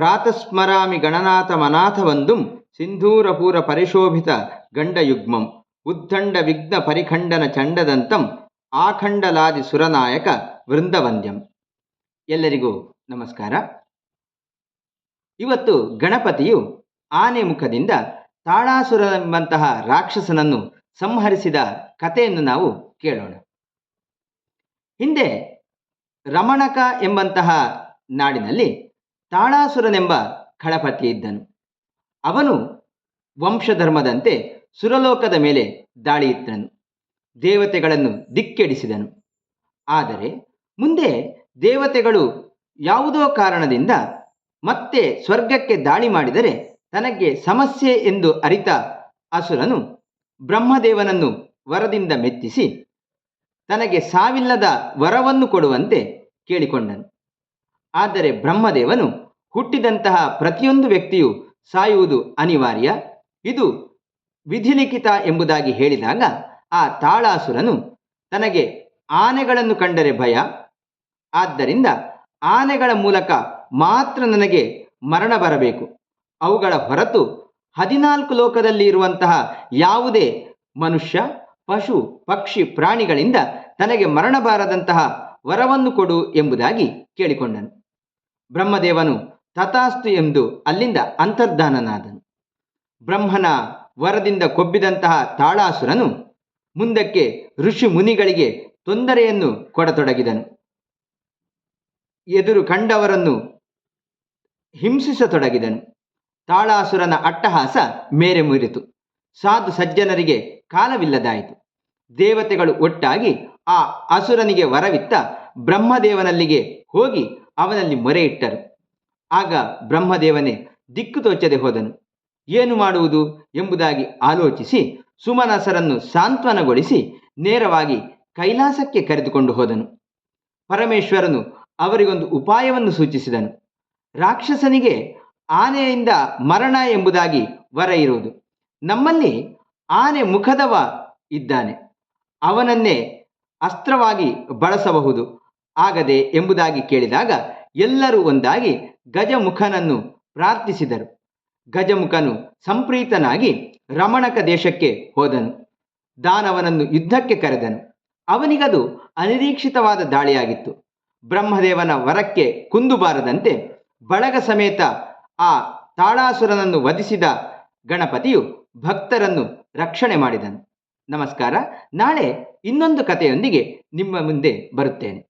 ಪ್ರಾತಸ್ಮರಾಮಿ ಗಣನಾಥ ಮನಾಥವಂದುಂ ಸಿಂಧೂರಪೂರ ಪರಿಶೋಭಿತ ಗಂಡಯುಗ್ಮಂ, ಉದ್ದಂಡ ವಿಘ್ನ ಪರಿಖಂಡನ ಚಂಡದಂತಂ, ಆಖಂಡಲಾದಿ ಸುರನಾಯಕ ವೃಂದವಂದ್ಯಂ. ಎಲ್ಲರಿಗೂ ನಮಸ್ಕಾರ. ಇವತ್ತು ಗಣಪತಿಯು ಆನೆ ಮುಖದಿಂದ ತಾಳಾಸುರ ಎಂಬಂತಹ ರಾಕ್ಷಸನನ್ನು ಸಂಹರಿಸಿದ ಕಥೆಯನ್ನು ನಾವು ಕೇಳೋಣ. ಹಿಂದೆ ರಮಣಕ ಎಂಬಂತಹ ನಾಡಿನಲ್ಲಿ ತಾಳಾಸುರನೆಂಬ ಖಳಪತಿ ಇದ್ದನು. ಅವನು ವಂಶಧರ್ಮದಂತೆ ಸುರಲೋಕದ ಮೇಲೆ ದಾಳಿಯಿದ್ದನು ದೇವತೆಗಳನ್ನು ದಿಕ್ಕೆಡಿಸಿದನು. ಆದರೆ ಮುಂದೆ ದೇವತೆಗಳು ಯಾವುದೋ ಕಾರಣದಿಂದ ಮತ್ತೆ ಸ್ವರ್ಗಕ್ಕೆ ದಾಳಿ ಮಾಡಿದರೆ ತನಗೆ ಸಮಸ್ಯೆ ಎಂದು ಅರಿತ ಅಸುರನು ಬ್ರಹ್ಮದೇವನನ್ನು ವರದಿಂದ ಮೆತ್ತಿಸಿ ತನಗೆ ಸಾವಿಲ್ಲದ ವರವನ್ನು ಕೊಡುವಂತೆ ಕೇಳಿಕೊಂಡನು. ಆದರೆ ಬ್ರಹ್ಮದೇವನು ಹುಟ್ಟಿದಂತಹ ಪ್ರತಿಯೊಂದು ವ್ಯಕ್ತಿಯು ಸಾಯುವುದು ಅನಿವಾರ್ಯ. ಇದು ವಿಧಿಲಿಖಿತ ಎಂಬುದಾಗಿ ಹೇಳಿದಾಗ ಆ ತಾಳಾಸುರನು ತನಗೆ ಆನೆಗಳನ್ನು ಕಂಡರೆ ಭಯ. ಆದ್ದರಿಂದ ಆನೆಗಳ ಮೂಲಕ ಮಾತ್ರ ನನಗೆ ಮರಣ ಬರಬೇಕು. ಅವುಗಳ ಹೊರತು ಹದಿನಾಲ್ಕು ಲೋಕದಲ್ಲಿ ಇರುವಂತಹ ಯಾವುದೇ ಮನುಷ್ಯ, ಪಶು, ಪಕ್ಷಿ, ಪ್ರಾಣಿಗಳಿಂದ ತನಗೆ ಮರಣ ಬಾರದಂತಹ ವರವನ್ನು ಕೊಡು ಎಂಬುದಾಗಿ ಕೇಳಿಕೊಂಡನು. ಬ್ರಹ್ಮದೇವನು ತಥಾಸ್ತು ಎಂದು ಅಲ್ಲಿಂದ ಅಂತರ್ಧಾನನಾದನು. ಬ್ರಹ್ಮನ ವರದಿಂದ ಕೊಬ್ಬಿದಂತಹ ತಾಳಾಸುರನು ಮುಂದಕ್ಕೆ ಋಷಿ ಮುನಿಗಳಿಗೆ ತೊಂದರೆಯನ್ನು ಕೊಡತೊಡಗಿದನು. ಎದುರು ಕಂಡವರನ್ನು ಹಿಂಸಿಸತೊಡಗಿದನು. ತಾಳಾಸುರನ ಅಟ್ಟಹಾಸ ಮೇರೆ ಮುರಿತು. ಸಾಧು ಸಜ್ಜನರಿಗೆ ಕಾಲವಿಲ್ಲದಾಯಿತು. ದೇವತೆಗಳು ಒಟ್ಟಾಗಿ ಆ ಅಸುರನಿಗೆ ವರವಿತ್ತ ಬ್ರಹ್ಮದೇವನಲ್ಲಿಗೆ ಹೋಗಿ ಅವನಲ್ಲಿ ಮೊರೆ ಇಟ್ಟರು ಆಗ ಬ್ರಹ್ಮದೇವನೇ ದಿಕ್ಕು ತೋಚದೆ ಹೋದನು. ಏನು ಮಾಡುವುದು ಎಂಬುದಾಗಿ ಆಲೋಚಿಸಿ ಸುಮನಸರನ್ನು ಸಾಂತ್ವನಗೊಳಿಸಿ ನೇರವಾಗಿ ಕೈಲಾಸಕ್ಕೆ ಕರೆದುಕೊಂಡು ಹೋದನು. ಪರಮೇಶ್ವರನು ಅವರಿಗೊಂದು ಉಪಾಯವನ್ನು ಸೂಚಿಸಿದನು. ರಾಕ್ಷಸನಿಗೆ ಆನೆಯಿಂದ ಮರಣ ಎಂಬುದಾಗಿ ವರ ಇರುವುದು. ನಮ್ಮಲ್ಲಿ ಆನೆ ಮುಖದವ ಇದ್ದಾನೆ. ಅವನನ್ನೇ ಅಸ್ತ್ರವಾಗಿ ಬಳಸಬಹುದು. ಆಗದೆ ಎಂಬುದಾಗಿ ಕೇಳಿದಾಗ ಎಲ್ಲರೂ ಒಂದಾಗಿ ಗಜಮುಖನನ್ನು ಪ್ರಾರ್ಥಿಸಿದರು. ಗಜಮುಖನು ಸಂಪ್ರೀತನಾಗಿ ರಮಣಕ ದೇಶಕ್ಕೆ ಹೋದನು. ದಾನವನನ್ನು ಯುದ್ಧಕ್ಕೆ ಕರೆದನು. ಅವನಿಗದು ಅನಿರೀಕ್ಷಿತವಾದ ದಾಳಿಯಾಗಿತ್ತು. ಬ್ರಹ್ಮದೇವನ ವರಕ್ಕೆ ಕುಂದುಬಾರದಂತೆ ಬಳಗ ಸಮೇತ ಆ ತಾಳಾಸುರನನ್ನು ವಧಿಸಿದ ಗಣಪತಿಯು ಭಕ್ತರನ್ನು ರಕ್ಷಣೆ ಮಾಡಿದನು. ನಮಸ್ಕಾರ. ನಾಳೆ ಇನ್ನೊಂದು ಕಥೆಯೊಂದಿಗೆ ನಿಮ್ಮ ಮುಂದೆ ಬರುತ್ತೇನೆ.